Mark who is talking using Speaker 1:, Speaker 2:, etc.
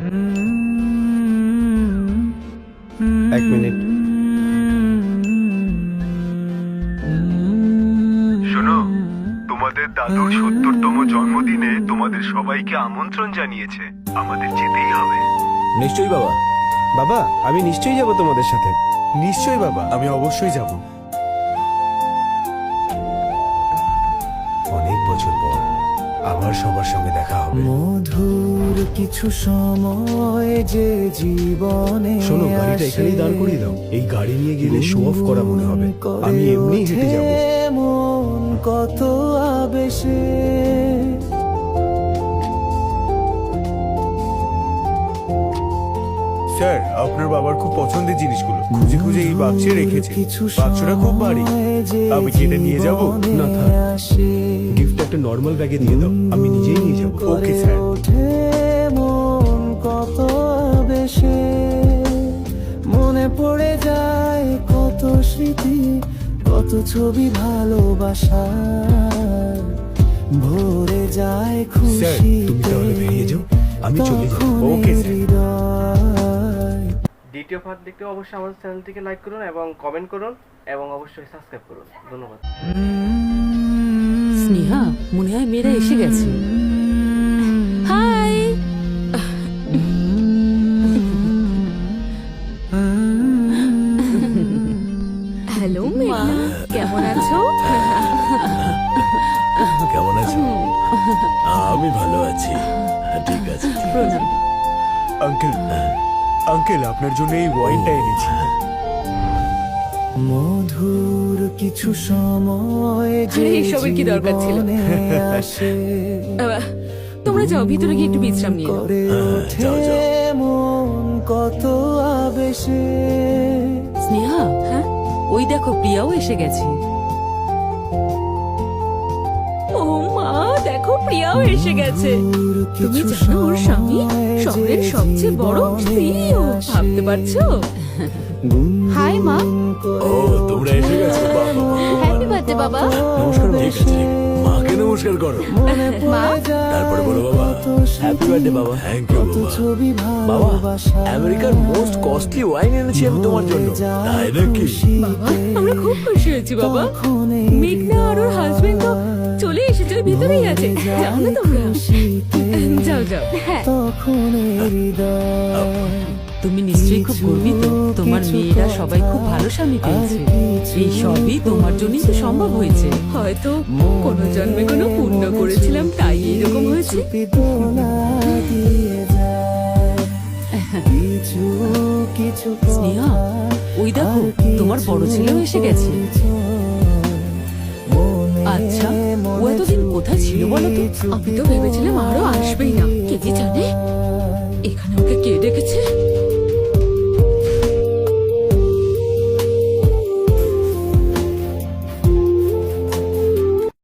Speaker 1: এক মিনিট।
Speaker 2: শোনো তোমাদের দাদুর সত্তরতম জন্মদিনে তোমাদের সবাইকে আমন্ত্রণ জানিয়েছে। আমাদের যেতেই হবে।
Speaker 3: নিশ্চয়ই বাবা।
Speaker 1: বাবা আমি নিশ্চয়ই যাব তোমাদের সাথে। নিশ্চয়ই বাবা। আমি অবশ্যই যাব। আবার সবার সঙ্গে দেখা হবে।
Speaker 4: মধুর কিছু সময় যে জীবনে
Speaker 1: শোনো গাড়িটা এখানেই দাঁড় করিয়ে দাও। এই গাড়ি নিয়ে গেলে শো অফ করা মনে হবে। আমি এমনি হেঁটে যাব।
Speaker 4: মন কত আবেশে।
Speaker 1: স্যার আপনার বাবার খুব পছন্দের জিনিসগুলো। খুঁজে খুঁজে এই বাক্সে রেখেছে।
Speaker 4: কিছু
Speaker 1: বাক্সটা খুব ভারী আমি কি এটা নিয়ে যাব? না থাক। গিফটটা একটা নর্মাল ব্যাগে দিয়ে দাও আমি নিজেই নিয়ে যাব। ওকে স্যার
Speaker 4: ওঠে মন কত বেশে মনে পড়ে যায় কত স্মৃতি কত ছবি ভালোবাসার ভরে যায় খুশি
Speaker 1: তুমি তাহলে বেরিয়ে যাও আমি চলে যাব। ওকে
Speaker 5: দ্বিতীয় পার্ট দেখতে অবশ্যই আমাদের চ্যানেলটিকে লাইক করুন এবং কমেন্ট করুন এবং অবশ্যই সাবস্ক্রাইব করুন। ধন্যবাদ।
Speaker 6: স্নেহা মনে হয় মেয়েরা এসে গেছে। হাই! হ্যালো কেমন আছো?
Speaker 3: কেমন আছো? আমি ভালো আছি। ঠিক আছে
Speaker 6: প্রণাম।
Speaker 1: আঙ্কেল আঙ্কেল আপনার জন্য এই ওয়াইনটা এনেছি।
Speaker 4: মধুর কিছু সময় যে
Speaker 6: কি দরকার ছিল? তোমরা যাও ভিতরে গিয়ে একটু বিশ্রাম নিয়ে নাও।
Speaker 4: করে ওঠে
Speaker 3: যাও, যাও।
Speaker 4: মন কত আবেশে।
Speaker 6: স্নেহা হ্যাঁ? ওই দেখো প্রিয়াও এসে গেছে। ও মা দেখো প্রিয়াও এসে গেছে। তুমি জানো ওর স্বামী শহরের সবচেয়ে বড় সিইও ভাবতে পারছ? হাই মা।
Speaker 3: ও তোমরা এসে গেছো? বাবা। নমস্কার ঠিক আছে মাকে নমস্কার করো।
Speaker 6: মা।
Speaker 3: তারপরে বলো বাবা হ্যাপি বার্থডে বাবা। থ্যাংক ইউ বাবা। বাবা আমেরিকার মোস্ট কস্টলি ওয়াইন এনেছি আমি তোমার জন্য। তাই নাকি?
Speaker 6: আমরা খুব খুশি হয়েছি বাবা। মেঘনা আর ওর হাজবেন্ড তো চলে এসেছে ওই ভিতরেই আছে। যাও না তোমরা। যাও যাও। হ্যাঁ।
Speaker 4: তখন
Speaker 6: তুমি নিশ্চয়ই খুব গর্বিত। তোমার মেয়েরা সবাই খুব ভালো স্বামী পেয়েছে। এই সবই তোমার জন্যই তো সম্ভব হয়েছে। হয়তো কোনো জন্মে কোনো পুণ্য করেছিলাম, তাই এরকম হয়েছে। স্নেহা, ওই দেখো, তোমার বড় ছেলেও এসে গেছে। আচ্ছা ও এতদিন কোথায় ছিল বলো তো? আমি তো ভেবেছিলাম আরও আসবেই না।